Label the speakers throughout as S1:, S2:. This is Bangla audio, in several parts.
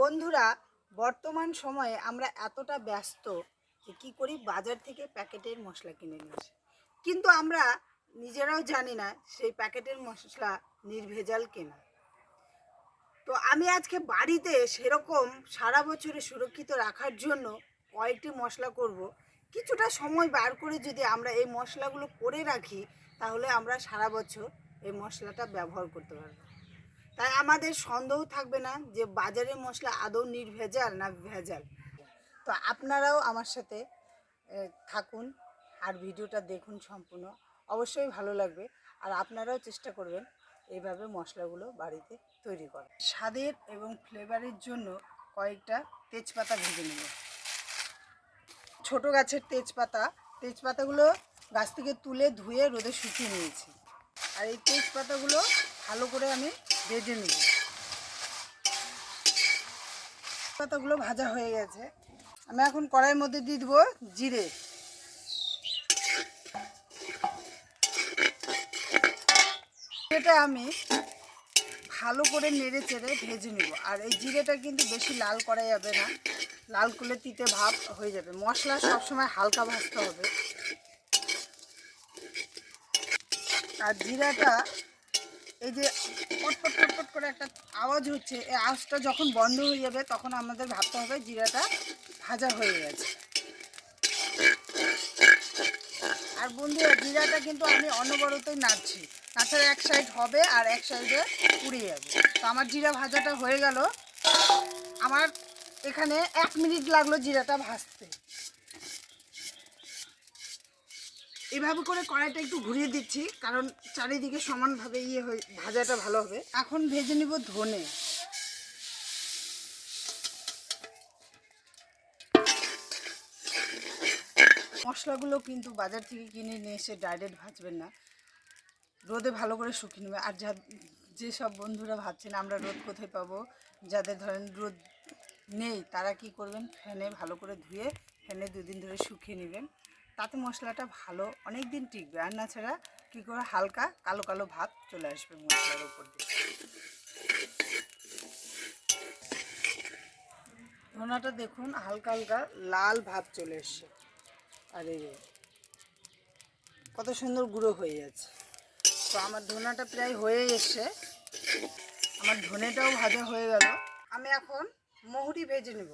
S1: বন্ধুরা, বর্তমান সময়ে আমরা এতটা ব্যস্ত যে কী করি, বাজার থেকে প্যাকেটের মশলা কিনে নিয়ে আসি। কিন্তু আমরা নিজেরাও জানি না সেই প্যাকেটের মশলা নির্ভেজাল কেনা। তো আমি আজকে বাড়িতে সেরকম সারা বছরে সুরক্ষিত রাখার জন্য কয়েকটি মশলা করব। কিছুটা সময় বার করে যদি আমরা এই মশলাগুলো করে রাখি, তাহলে আমরা সারা বছর এই মশলাটা ব্যবহার করতে পারব। তাই আমাদের সন্দেহ থাকবে না যে বাজারের মশলা আদৌ নির্ভেজাল না ভেজাল। তো আপনারাও আমার সাথে থাকুন আর ভিডিওটা দেখুন সম্পূর্ণ। অবশ্যই ভালো লাগবে আর আপনারাও চেষ্টা করবেন এইভাবে মশলাগুলো বাড়িতে তৈরি করা স্বাদের এবং ফ্লেভারের জন্য কয়েকটা তেজপাতা ভেজে নেব। ছোট গাছের তেজপাতা, তেজপাতাগুলো গাছ থেকে তুলে ধুয়ে রোদে শুকিয়ে নিয়েছি। আর এই তেজপাতাগুলো ভালো করে আমি ভেজে নিব। পাতাগুলো ভাজা হয়ে গেছে। আমি এখন কড়াইয়ের মধ্যে দিয়ে দেবো জিরে। এটা আমি ভালো করে নেড়ে চেড়ে ভেজে নেব। আর এই জিরেটা কিন্তু বেশি লাল করা যাবে না। লাল করলে তিতে ভাব হয়ে যাবে। মশলা সবসময় হালকা ভাজতে হবে। আর জিরাটা এই যে পটপট পটপট করে একটা আওয়াজ হচ্ছে, এই আওয়াজটা যখন বন্ধ হয়ে যাবে, তখন আমাদের ভাবতে হবে জিরাটা ভাজা হয়ে গেছে। আর বন্ধুরা, জিরাটা কিন্তু আমি অনবরতই নাড়ছি নাচার এক সাইড হবে আর এক সাইডে পুড়ে যাবে। তো আমার জিরা ভাজাটা হয়ে গেল। আমার এখানে এক মিনিট লাগল জিরাটা ভাজতে। এভাবে করে কড়াইটা একটু ঘুরিয়ে দিচ্ছি, কারণ চারিদিকে সমানভাবে ইয়ে হয়ে, ভাজাটা ভালো হবে। এখন ভেজে নিব ধনে। মশলাগুলো কিন্তু বাজার থেকে কিনে নিয়ে এসে ডাইরেক্ট ভাজবেন না। রোদে ভালো করে শুকিয়ে নেবে। আর যা যেসব বন্ধুরা ভাবছেন, আমরা রোদ কোথায় পাবো? যাদের ধরেন রোদ নেই, তারা কি করবেন? ফ্যানে ভালো করে ধুয়ে, ফ্যানে দুদিন ধরে শুকিয়ে নেবেন। তাতে মশলাটা ভালো অনেক দিন টিকবে। আর না ছাড়া কী করে হালকা কালো কালো ভাব চলে আসবে মশলার উপর দিয়ে। ধনাটা দেখুন, হালকা হালকা লাল ভাব চলে এসছে। আর এই কত সুন্দর গুঁড়ো হয়ে যাচ্ছে। তো আমার ধনাটা প্রায় হয়ে এসছে। আমার ধনেটাও ভাজা হয়ে গেল। আমি এখন মহুরি ভেজে নেব।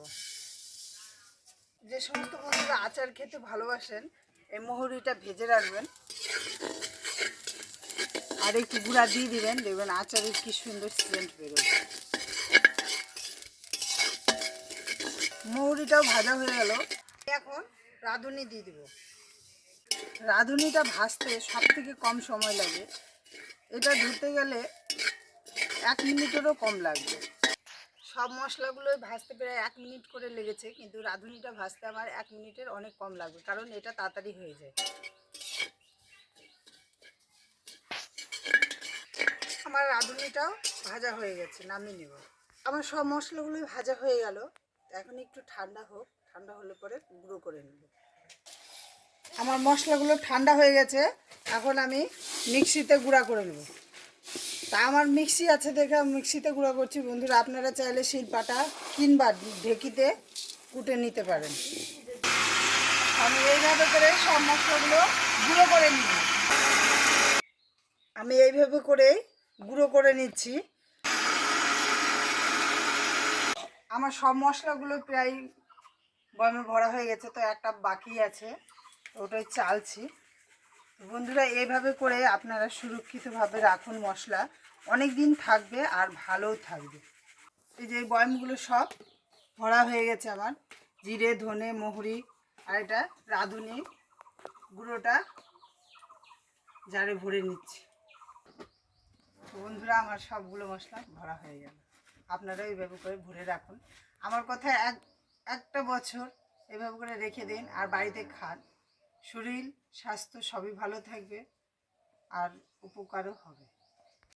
S1: যে সমস্ত বন্ধুরা আচার খেতে ভালোবাসেন, এই মহুরিটা ভেজে রাখবেন। আর একটু গুঁড়া দিয়ে দিবেন, দেখবেন আচারে কি সুন্দর সেন্ট বেরোবে মৌরিটাও ভাজা হয়ে গেল। এখন রাঁধুনি দিয়ে দিব। রাঁধুনিটা ভাজতে সব থেকে কম সময় লাগে। এটা ধুতে গেলে এক মিনিটেরও কম লাগবে। সব মশলাগুলোই ভাজতে প্রায় এক মিনিট করে লেগেছে, কিন্তু রাঁধুনিটা ভাজতে আমার এক মিনিটের অনেক কম লাগবে, কারণ এটা তাড়াতাড়ি হয়ে যায়। আমার রাঁধুনিটাও ভাজা হয়ে গেছে, নামিয়ে নেব। আমার সব মশলাগুলোই ভাজা হয়ে গেল এখন একটু ঠান্ডা হোক, ঠান্ডা হলে পরে গুঁড়ো করে নেব। আমার মশলাগুলো ঠান্ডা হয়ে গেছে, এখন আমি মিক্সিতে গুঁড়া করে নেব। তা আমার মিক্সি আছে দেখে মিক্সিতে গুঁড়া করছি। বন্ধুরা, আপনারা চাইলে শিলপাটা কিংবা ঢেকিতে কুটে নিতে পারেন। আমি এইভাবে করে সব মশলাগুলো গুঁড়ো করে নিব। আমি এইভাবে করে গুঁড়ো করে নিচ্ছি। আমার সব মশলাগুলো প্রায় বয়মে ভরা হয়ে গেছে, তো একটা বাকি আছে, ওটাই চালছি। বন্ধুরা এইভাবে করে আপনারা সুরক্ষিতভাবে রাখুন মশলা। অনেক দিন থাকবে আর ভালোও থাকবে। এই যে বয়মগুলো সব ভরা হয়ে গেছে আমার। জিরে, ধনে, মহুরি আর এটা রাঁধুনি গুঁড়োটা জারে ভরে নিচ্ছি। বন্ধুরা, আমার সবগুলো মশলা ভরা হয়ে গেল। আপনারা এইভাবে করে ভরে রাখুন। আমার কথা এক, একটা বছর এভাবে করে রেখে দিন আর বাড়িতে খান। শরীর স্বাস্থ্য সবই ভালো থাকবে আর উপকারও হবে।